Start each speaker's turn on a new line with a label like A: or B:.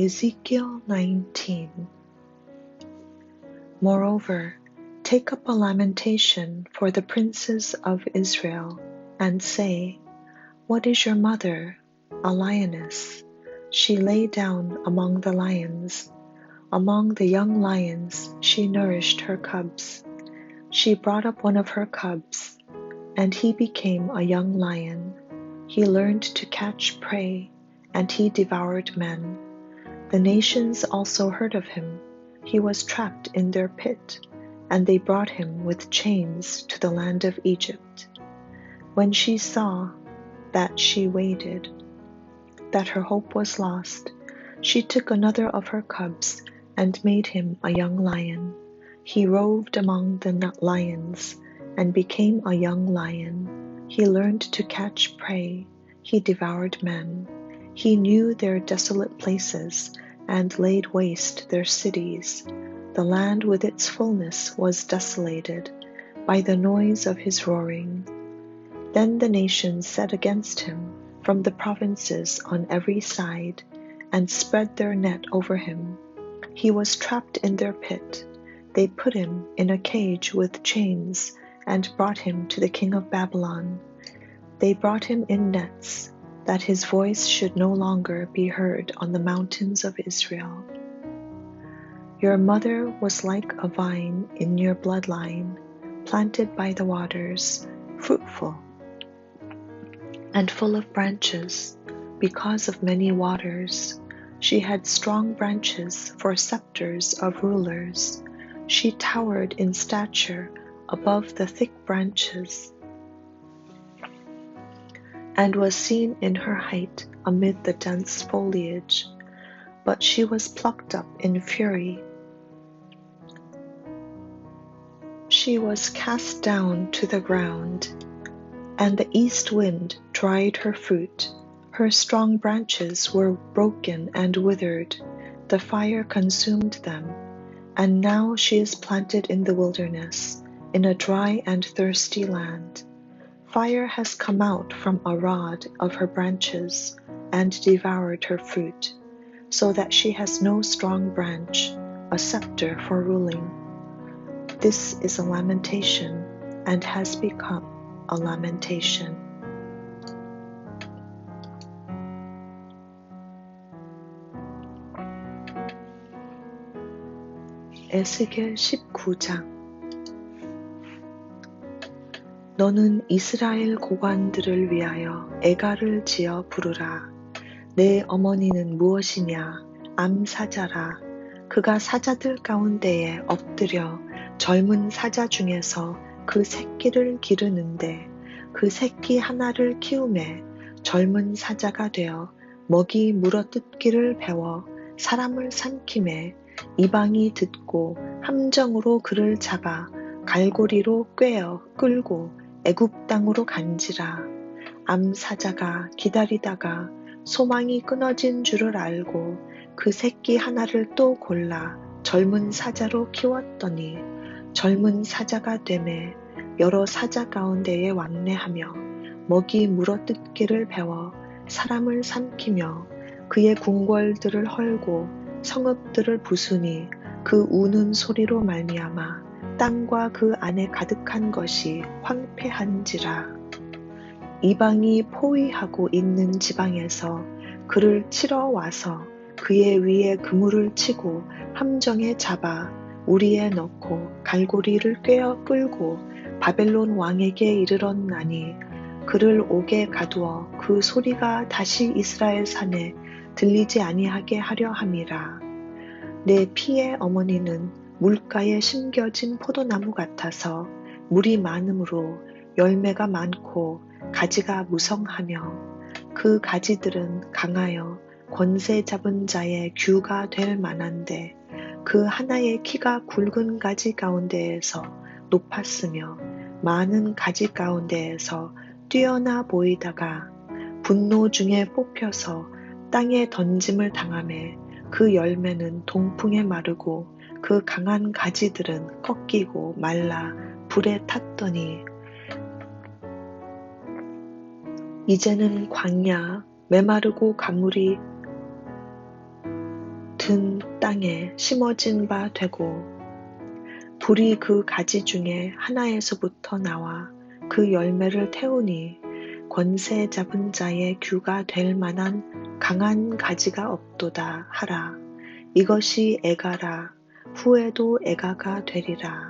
A: Ezekiel 19 Moreover, take up a lamentation for the princes of Israel, and say, What is your mother? A lioness. She lay down among the lions. Among the young lions she nourished her cubs. She brought up one of her cubs, and he became a young lion. He learned to catch prey, and he devoured men. The nations also heard of him. He was trapped in their pit, and they brought him with chains to the land of Egypt. When she saw that she waited, that her hope was lost, she took another of her cubs and made him a young lion. He roved among the lions and became a young lion. He learned to catch prey. He devoured men. He knew their desolate places and laid waste their cities. The land with its fullness was desolated by the noise of his roaring. Then the nations set against him from the provinces on every side and spread their net over him. He was trapped in their pit. They put him in a cage with chains and brought him to the king of Babylon. They brought him in nets that his voice should no longer be heard on the mountains of Israel. Your mother was like a vine in your bloodline, planted by the waters, fruitful and full of branches because of many waters. She had strong branches for scepters of rulers. She towered in stature above the thick branches and was seen in her height amid the dense foliage. But she was plucked up in fury. She was cast down to the ground, and the east wind dried her fruit. Her strong branches were broken and withered, the fire consumed them, and now she is planted in the wilderness, in a dry and thirsty land. Fire has come out from a rod of her branches and devoured her fruit, so that she has no strong branch, a scepter for ruling. This is a lamentation and has become a lamentation. 에스겔 19장 너는 이스라엘 고관들을 위하여 애가를 지어 부르라. 내 어머니는 무엇이냐? 암사자라. 그가 사자들 가운데에 엎드려 젊은 사자 중에서 그 새끼를 기르는데 그 새끼 하나를 키움에 젊은 사자가 되어 먹이 물어뜯기를 배워 사람을 삼킴에 이방이 듣고 함정으로 그를 잡아 갈고리로 꿰어 끌고 애굽 땅으로 간지라. 암사자가 기다리다가 소망이 끊어진 줄을 알고 그 새끼 하나를 또 골라 젊은 사자로 키웠더니 젊은 사자가 되매 여러 사자 가운데에 왕래하며 먹이 물어뜯기를 배워 사람을 삼키며 그의 궁궐들을 헐고 성읍들을 부수니 그 우는 소리로 말미암아 땅과 그 안에 가득한 것이 황폐한지라. 이방이 포위하고 있는 지방에서 그를 치러 와서 그의 위에 그물을 치고 함정에 잡아 우리에 넣고 갈고리를 꿰어 끌고 바벨론 왕에게 이르렀나니 그를 옥에 가두어 그 소리가 다시 이스라엘 산에 들리지 아니하게 하려 함이라. 내 피의 어머니는 물가에 심겨진 포도나무 같아서 물이 많으므로 열매가 많고 가지가 무성하며 그 가지들은 강하여 권세 잡은 자의 규가 될 만한데 그 하나의 키가 굵은 가지 가운데에서 높았으며 많은 가지 가운데에서 뛰어나 보이다가 분노 중에 뽑혀서 땅에 던짐을 당함에 그 열매는 동풍에 마르고 그 강한 가지들은 꺾이고 말라 불에 탔더니 이제는 광야 메마르고 가물이 든 땅에 심어진 바 되고 불이 그 가지 중에 하나에서부터 나와 그 열매를 태우니 권세 잡은 자의 규가 될 만한 강한 가지가 없도다 하라. 이것이 애가라. 후에도 애가가 되리라.